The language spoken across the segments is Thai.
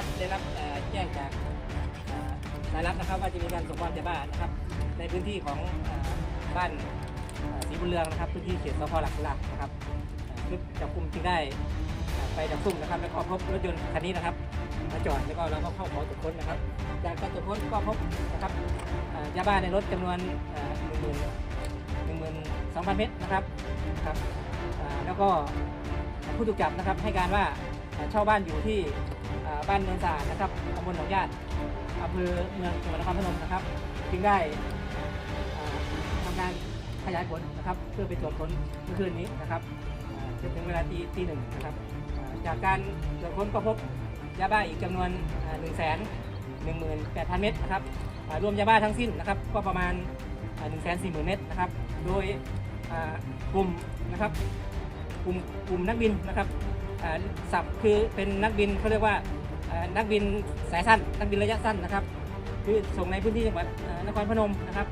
อแจ้งจากสายลับนะครับว่าจะมีการส่งมอบยาบ้านะครับ ในพื้นที่ของบ้านเอ่อศรีบุญเรืองนะครับพื้นที่เขตสพหลักหลักนะครับเอ่อชุดจับกลุ่มจึงได้ไปจับซุ่มนะครับแล้วก็พบรถยนต์คันนี้นะครับมาจอดแล้วก็เราก็เข้าขอตรวจค้นนะครับ จากการตรวจค้นก็พบนะครับยาบ้าในรถจำนวนหนึ่งหมื่นหนึ่งหมื่นสองพันเม็ดนะครับครับแล้วก็ผู้ถูกจับนะครับให้การว่าเช่าบ้านอยู่ที่ บ้านเนินสะอาดนะครับตำบลหนองญาติอำเภอเมืองจังหวัดนครพนมนะครับ จึงได้ทำการขยายผลนะครับ เพื่อไปตรวจค้นเมื่อคืนนี้นะครับเอ่อจนถึงเวลาตีตีหนึ่งนะครับ จากการตรวจค้นก็พบยาบ้าอีกจำนวนหนึ่งแสนหนึ่งหมื่นแปดพันเม็ดนะครับรวมยาบ้าทั้งสิ้นนะครับ ก็ประมาณหนึ่งแสนสี่หมื่นเม็ดนะครับ โดยกลุ่มนะครับกลุ่มกลุ่มนักบินนะครับ สับคือเป็นนักบินเขาเรียกว่านักบินสายสั้น นักบินระยะสั้นนะครับ คือส่งในพื้นที่จังหวัดนครพนมนะครับ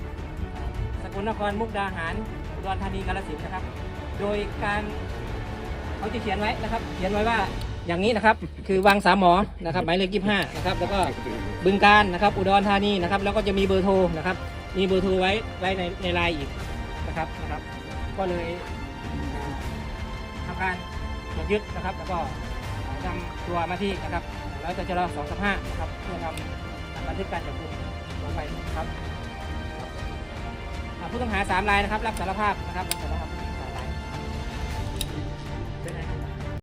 สกลนครมุกดาหารอุดรธานีกาฬสินธุ์นะครับ โดยการเขาจะเขียนไว้นะครับ เขียนไว้ว่าอย่างนี้นะครับคือวังสามหมอนะครับหมายเลขยี่ห้านะครับแล้วก็บึงการนะครับอุดรธานีนะครับแล้วก็จะมีเบอร์โทรนะครับมีเบอร์โทรไว้ไว้ในในไลน์อีกนะครับนะครับ ก็เลยทำการ ยึดนะครับ แล้วก็นำตัวมาที่นะครับแล้วจะจรอสองสัปห้านะครับเพื่อทำบันทึกการจับกุมลงไปนะครับผู้ต้องหาสามรายนะครับรับสารภาพนะครับรับสารภาพ